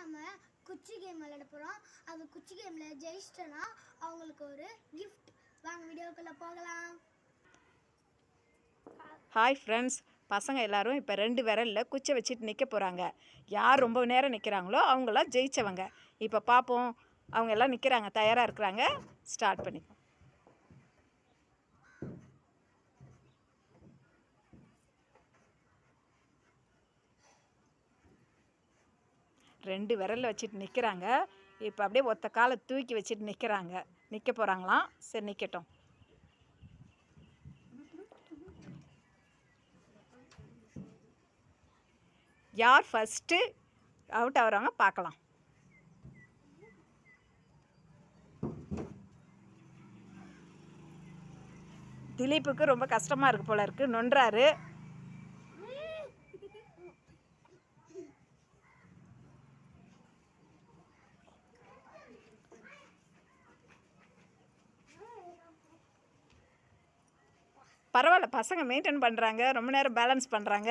நம்ம குச்சி கேம் விளையாட போகிறோம் அந்த குச்சி கேமில் ஜெயிச்சிட்டோன்னா அவங்களுக்கு ஒரு கிஃப்ட் வாங்க வீடியோக்குள்ளே போகலாம். ஹாய் ஃப்ரெண்ட்ஸ் பசங்க எல்லாரும் இப்போ ரெண்டு விரலில் குச்சை வச்சுட்டு நிற்க போகிறாங்க யார் ரொம்ப நேரம் நிற்கிறாங்களோ அவங்களாம் ஜெயித்தவங்க இப்போ பார்ப்போம் அவங்க எல்லாம் நிற்கிறாங்க தயாராக இருக்கிறாங்க. ஸ்டார்ட் பண்ணிப்போம். ரெண்டு விரலில் வச்சுட்டு நிற்கிறாங்க இப்போ அப்படியே ஒத்த காலை தூக்கி வச்சுட்டு நிற்கிறாங்க நிற்க போகிறாங்களாம் சரி நிற்கட்டும் யார் ஃபஸ்ட்டு அவுட் ஆகுறாங்க பார்க்கலாம். திலீப்புக்கு ரொம்ப கஷ்டமாக இருக்கு போல இருக்குது நொன்றாரு. பரவாயில்ல பசங்க மெயின்டைன் பண்ணுறாங்க ரொம்ப நேரம் பேலன்ஸ் பண்ணுறாங்க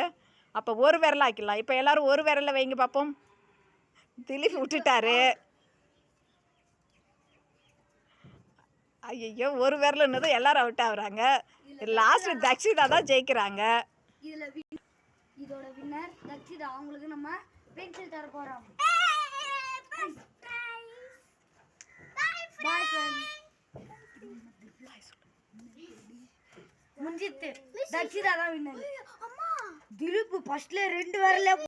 அப்போ ஒரு விரல் ஆக்கிடலாம். இப்போ எல்லாரும் ஒரு விரலில் வைங்க பார்ப்போம் திலீப் விட்டுட்டாரு. ஐயோ ஒரு விரலுன்னு எல்லாரும் அவுட் ஆகுறாங்க. லாஸ்ட் தக்ஷிதா தான் ஜெயிக்கிறாங்க. இதில் இதோட வின்னர் தக்ஷிதா. அவங்களுக்கு நம்ம பென்சில் தர போகிறோம் பாய் ஃப்ரெண்ட் முஞ்சித்து தக்ஷிதா தான் அம்மா. திலீப் ஃபர்ஸ்ட்ல ரெண்டு வரல.